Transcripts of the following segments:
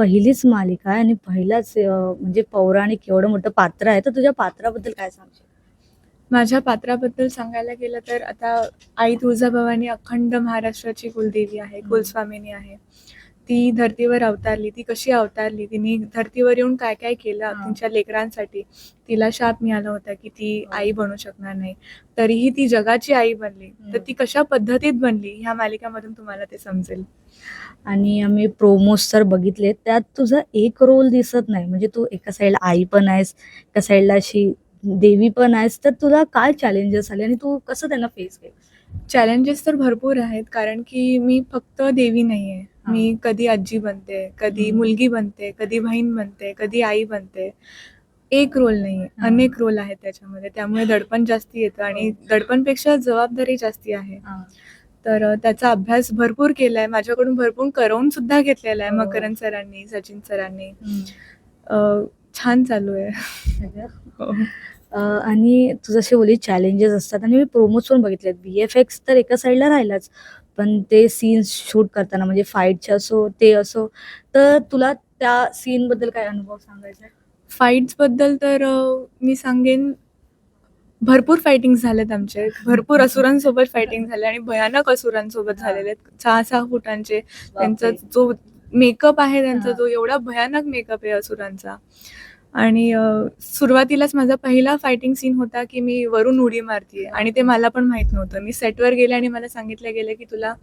पहिलीच मालिका आहे आणि पहिलाच म्हणजे पौराणिक एवढं मोठं पात्र आहे. तर तुझ्या पात्राबद्दल काय सांगशील? माझ्या पात्राबद्दल सांगायला गेलं तर आता आई तुळजाभवानी अखंड महाराष्ट्राची कुलदेवी आहे. कुलस्वामिनी आहे. ती धर्तीवर अवतारली ती कशी अवतारली तिने धर्तीवर येऊन काय काय केलं. तिच्या लेकरांसाठी तिला शाप मिळाला होता की ती हो. आई बनू शकणार नाही तरीही ती जगाची आई बनली तर. ती कशा पद्धतीत बनली ह्या मालिकामधून तुम्हाला ते समजेल आणि आम्ही प्रोमोस तर बघितले त्यात तुझा एक रोल दिसत नाही म्हणजे तू एका साईडला आई पण आहेस एका साईडला अशी देवी पण आहेस तर तुला काय चॅलेंजेस आले आणि तू कसं त्यांना फेस केलं चॅलेंजेस तर भरपूर आहेत कारण की मी फक्त देवी नाही आहे. मी कधी आजी बनते कधी. मुलगी बनते कधी बहीण बनते कधी आई बनते एक रोल नाही आहे हा. अनेक रोल आहेत त्याच्यामध्ये. त्यामुळे दडपण जास्ती येतं आणि हो. दडपणपेक्षा जबाबदारी जास्ती आहे. तर त्याचा अभ्यास भरपूर केलाय. माझ्याकडून भरपूर करवून सुद्धा घेतलेला आहे हो. मकरंद सरांनी सचिन सरांनी. छान चालू आहे. हो. आणि तू जसे बोलली चॅलेंजेस असतात. आणि मी प्रोमोज पण बघितलेत. बी एफ एक्स तर एका साईडला राहिलाच. पण ते सीन्स शूट करताना म्हणजे फाईटचे असो ते असो तर तुला त्या सीन बद्दल काय अनुभव सांगायचा आहे? फाईट्सबद्दल तर अ, मी सांगेन भरपूर फायटिंग झालेत आमचे भरपूर असुरांसोबत फायटिंग झाले आणि भयानक असुरांसोबत. झालेले आहेत सहा सहा फुटांचे त्यांचा बापरे. जो मेकअप आहे त्यांचा हा. जो एवढा भयानक मेकअप आहे असुरांचा आणि सुरुवातीलाच माझा पहिला फायटिंग सीन होता की मी वरून उडी मारतीये आणि ते मला पण माहीत नव्हतं मी सेटवर गेले आणि मला सांगितलं गेलं की तुला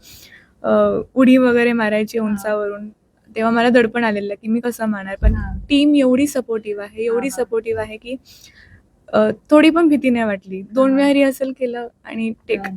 उडी वगैरे मारायची. उंचावरून तेव्हा मला दडपण आलेलं की मी कसं मारणार पण. टीम एवढी सपोर्टिव्ह आहे एवढी. सपोर्टिव्ह आहे की थोडी पण भीती नाही वाटली दोन. वेळा रिहर्सल केलं आणि टेक.